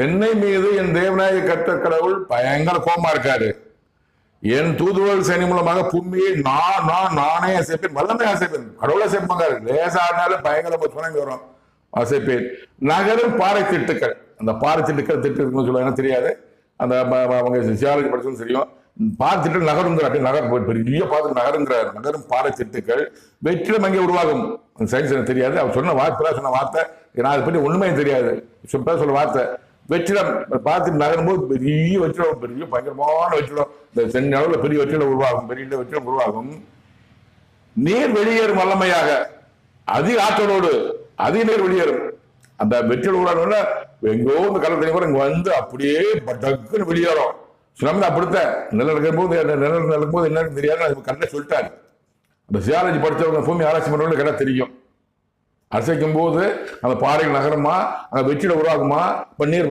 சென்னை மீது என் தேவநாய கட்ட கடவுள் பயங்கர கோமா இருக்காரு. என் தூதுவல் சனி மூலமாக பூமியை நான் நான் நானே அசைப்பேன். வல்லமை அசைப்பேன். கடவுளை அசைப்பாங்க லேசானாலும் பயங்கர சுனங்கி வரும். அசைப்பேன். நகரும் பாறை திட்டுக்கள். அந்த பாறை திட்டுக்கள் திட்டு இருக்குன்னு சொல்லுவாங்க தெரியாது. அந்த அவங்க சியாலஜி படிச்சதும் தெரியும். பாறை திட்டு நகருங்கிற அப்படி நகர் பெரிய பார்த்து நகருங்கிறார் நகரும் பாறை திட்டுக்கள் வெற்றிடம் அங்கே உருவாகும். அந்த சயின்ஸ் எனக்கு தெரியாது. அவர் சொன்ன வார்த்தை சொன்ன வார்த்தை. நான் அதை பற்றி ஒன்றுமே தெரியாது. சொல்ல வார்த்தை. வெற்றிடம் பார்த்து நகரும்போது பெரிய வெற்றிடம் பெரிய பயங்கரமான வெற்றிடம். இந்த சென்னை அளவில் பெரிய வெற்றிடம் உருவாகும் பெரிய வெற்றிடம் உருவாகும். நீர் வெளியேறும் வல்லமையாக அதிக ஆற்றலோடு அதிக நீர் வெளியேறும். அந்த வெற்றிடம் உருவான எங்கோ இந்த கடல் தண்ணி கூட இங்க வந்து அப்படியே டக்குன்னு வெளியேறும். சுனாமி அப்படித்தான் நிலம் நடக்கும்போது நிலம் நடக்கும்போது என்னன்னு தெரியாது அது சொல்லிட்டாரு. அந்த சியாலஜி படிச்சவங்க பூமி ஆராய்ச்சி பண்ணுறவங்க கரெக்டாக தெரியும். அசைக்கும் போது அந்த பாறைகள் நகரமா? அந்த வெற்றிட உருவாகுமா? இப்ப நீர்